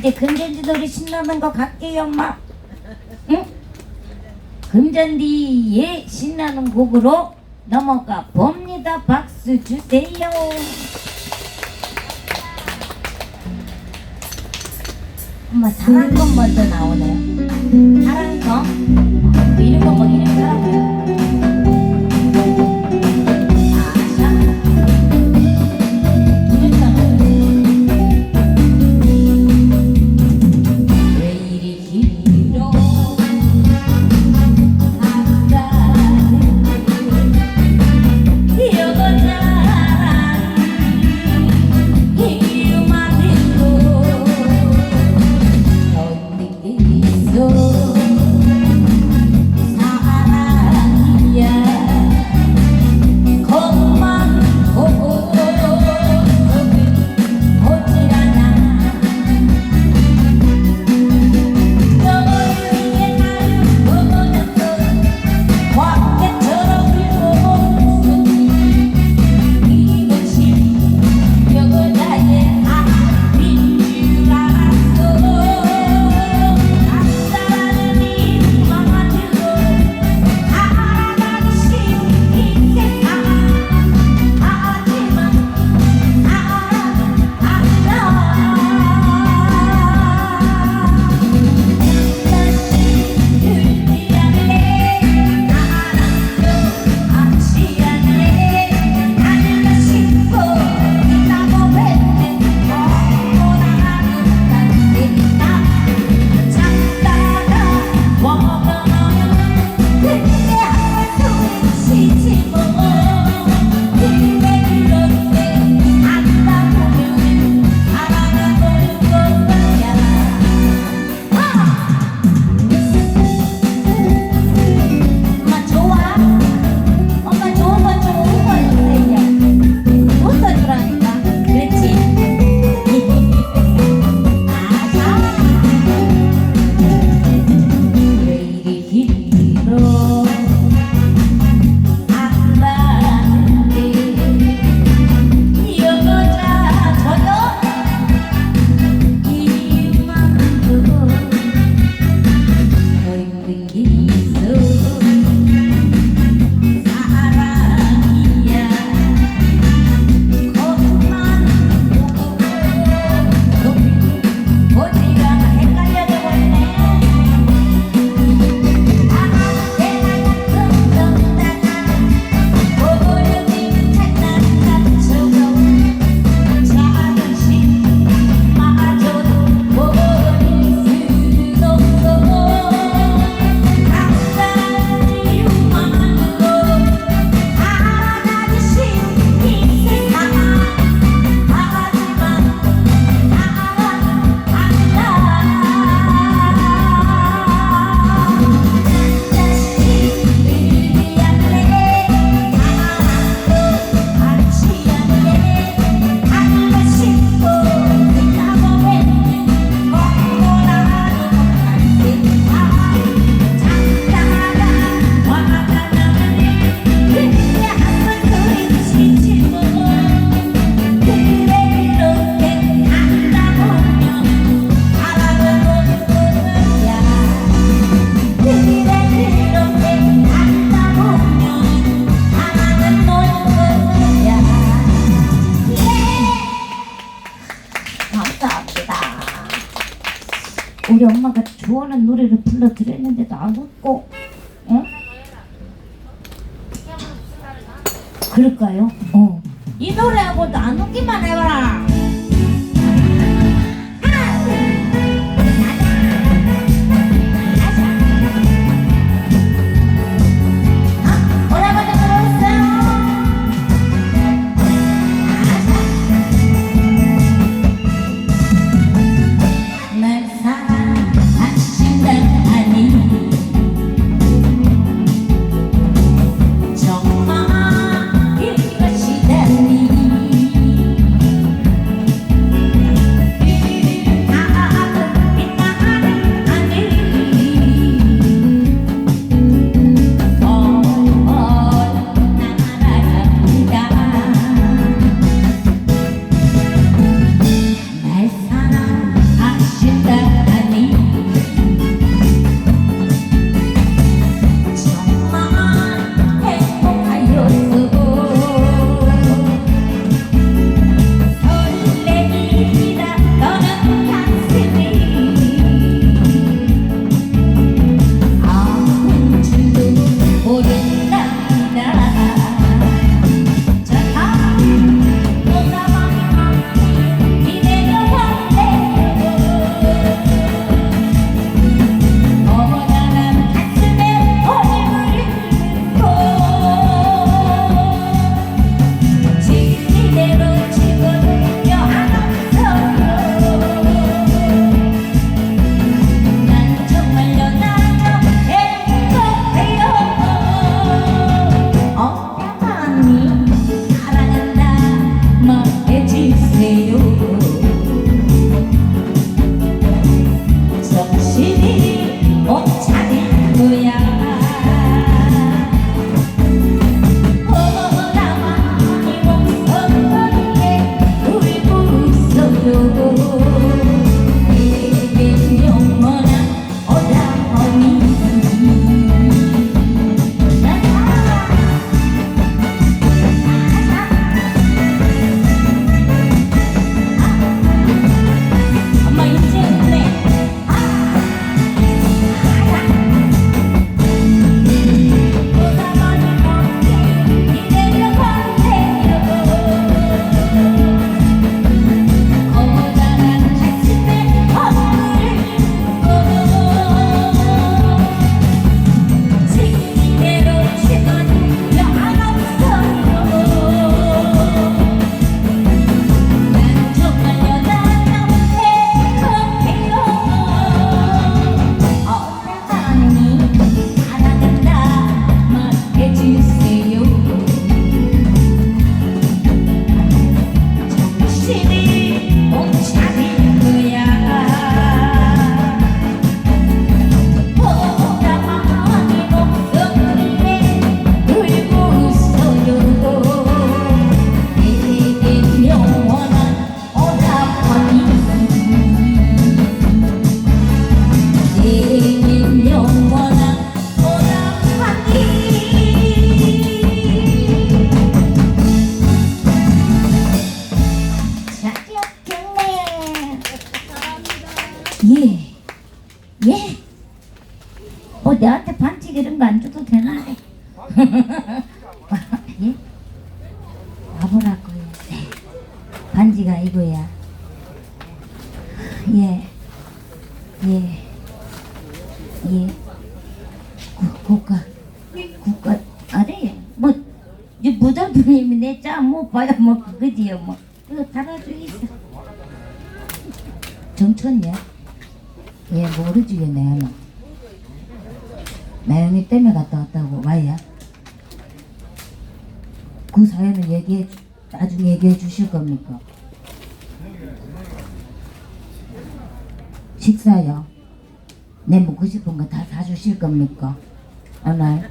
이제 금전지 노래 신나는 거 갈게요 엄마. 응? 금전디의 신나는 곡으로 넘어가 봅니다. 박수 주세요. 엄마 사랑권 먼저 나오네요 사랑권? 이런 거뭐 이런 사랑 우리 엄마가 좋아하는 노래를 불러드렸는데도 안 웃고, 어? 그럴까요? 어. 이 노래하고도 안 웃기만 해봐라. 예. 예. 예. 구, 국가. 국가. 아래 뭐, 이 무덤님이 내짜못 봐야 뭐 그거지요 뭐. 그거 달아주 있어. 정천이야? 얘 모르지 왜 나연아. 나연이 때문에 갔다 왔다고 와야. 그 사연을 얘기해 주- 나중에 얘기해 주실 겁니까? 식사요. 내 먹고 싶은 거 다 사주실 겁니까? 오늘?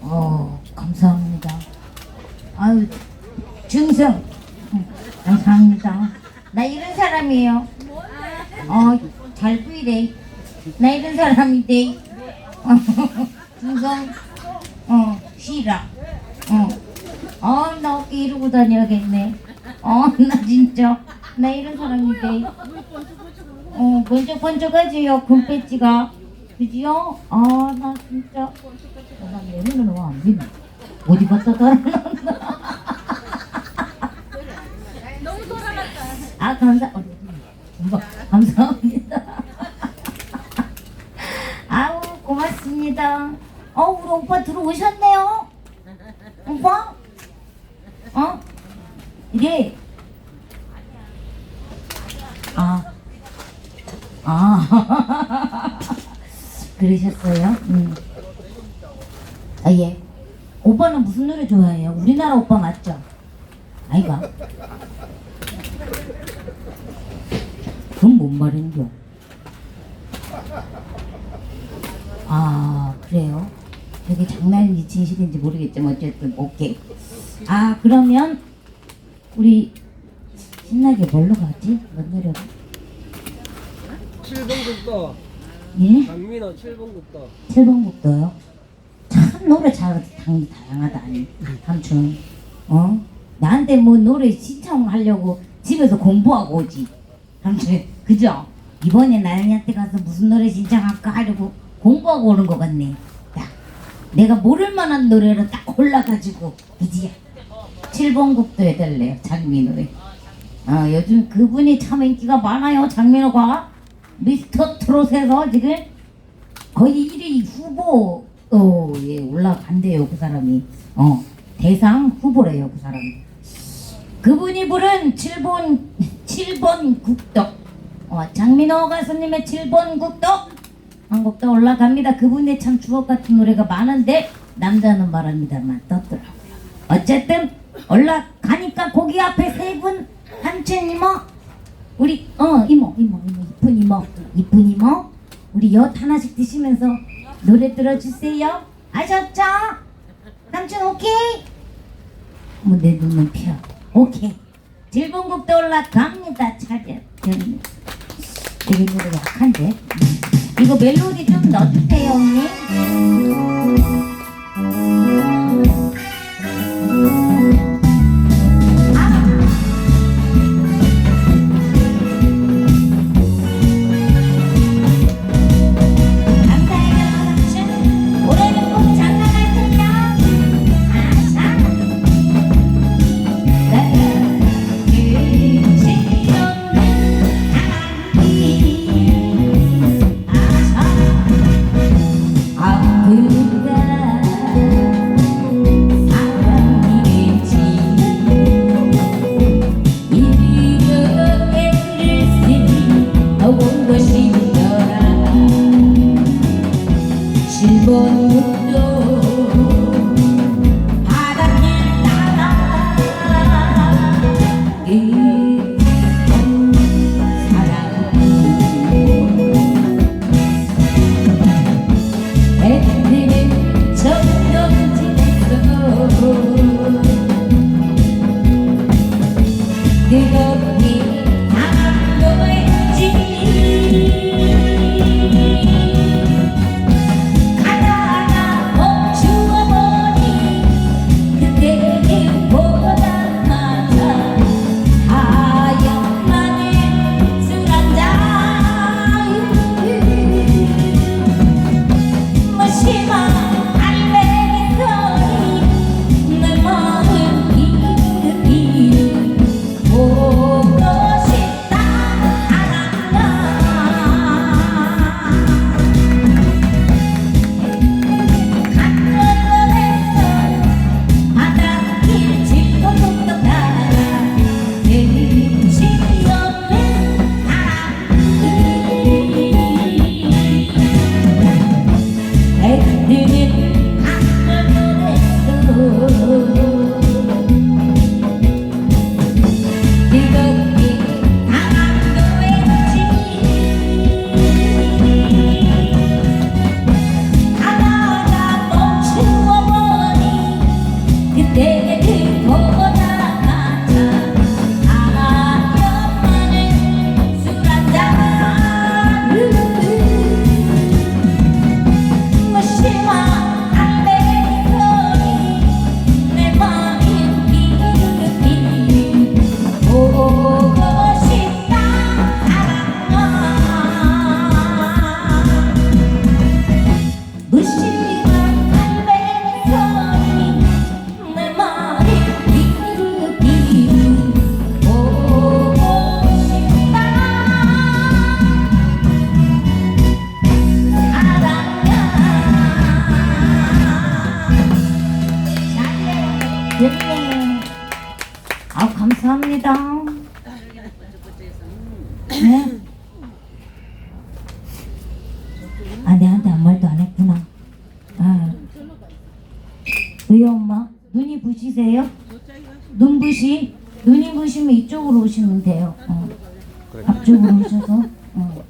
어, 감사합니다. 아유. 응, 감사합니다. 나 이런 사람이에요. 어, 잘 보이래. 나 이런 사람인데. 준성. 어, 쉬라. 어. 어, 나 어깨 이러고 다녀야겠네. 어, 나 진짜. 나 이런 사람인데. 어, 번쩍번쩍하지요, 금배지가. 그지요? 아, 나 진짜. 어, 나 내년은 와안 믿네. 어디 갔다 달아났나? 너무 돌아갔다. 아, 감사, 어, 엄마, 감사합니다. 아우, 고맙습니다. 어, 우리 오빠 들어오셨네요? 오빠? 어? 이게, 아, 아, 그러셨어요? 음. 아, 예. 오빠는 무슨 노래 좋아해요? 우리나라 오빠 맞죠? 아이가. 그건 뭔 말인겨? 아 그래요? 되게 진실인지 모르겠지만 어쨌든 오케이 아 그러면 우리 신나게 뭘로 가지? 뭔 노래로? 7번 국도 예? 강민호 7번 국도 7번 국도요? 참 노래 잘 당, 다양하다 아니 삼촌 어? 나한테 뭐 노래 신청하려고 집에서 공부하고 오지 삼촌 그죠? 이번에 나연이한테 가서 무슨 노래 신청할까 하려고 공부하고 오는 것 같네 야 내가 모를 만한 노래를 딱 골라가지고 그지? 7번 국도 해달래요 노래 아 요즘 그분이 참 인기가 많아요 장민호가 미스터 트롯에서 지금 거의 1위 후보 어, 예, 올라간대요 그 사람이. 어 대상 후보래요 그 사람이. 그분이 부른 7번 7번 국도 어, 장민호 가수님의 7번 국도 한곡더 올라갑니다. 그분의 참 주옥 같은 노래가 많은데 남자는 말합니다만 떴더라고요. 어쨌든 올라가니까 거기 앞에 세분 삼촌 이모. 우리 어 이모 이모 이모 이쁜 이모 이쁜 이모 우리 엿 하나씩 드시면서 노래 들어주세요. 아셨죠? 삼촌 오케이? 뭐내 눈은 피어. 오케이. 질봉국도 올라갑니다 되게 노래 약한데? 이거 멜로디 좀 넣어주세요 언니 감사합니다. 네. 아 내한테 아무 말도 안 했구나. 아. 왜요 엄마? 눈이 부시세요? 눈 부시? 눈이 부시면 이쪽으로 오시면 돼요. 어. 앞쪽으로 오셔서. 어.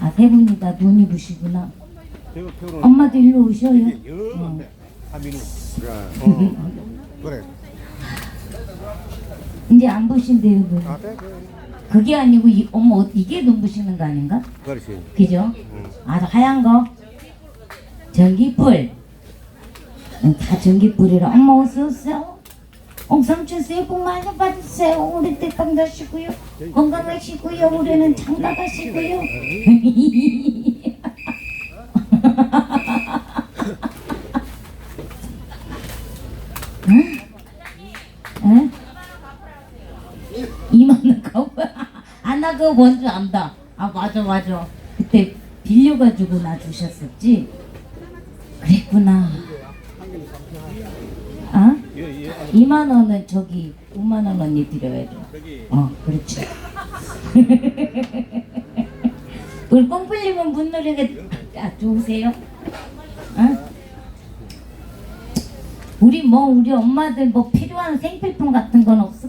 아 세 분이 다 눈이 부시구나. 엄마도 일로 오셔요. 여 하민우. 어. 그래. 이제 안 보신대요. 눈. 아, 돼, 돼. 그게 아니고 이, 엄마 어- 이게 눈 부시는 거 아닌가? 그렇지. 그죠? 아 하얀 거 전기불 응, 다 전기불이라 엄마 어서 오세요 옥삼촌 새해 복 많이 받으세요 우리 대빵 다시고요 건강하시고요 우리는 장가 가시고요 응? 응? 이만한 거? 아, 나 그거 뭔줄 안다. 아, 맞아, 맞아. 그때 빌려가지고 나 주셨었지? 그랬구나. 아? 예, 예. 2만 원은 저기 5만 원 언니 드려야 돼. 어, 그렇지. 우리 뽕풀리면 문노래가 아, 좋으세요? 어? 우리 뭐 우리 엄마들 뭐 필요한 생필품 같은 건 없어?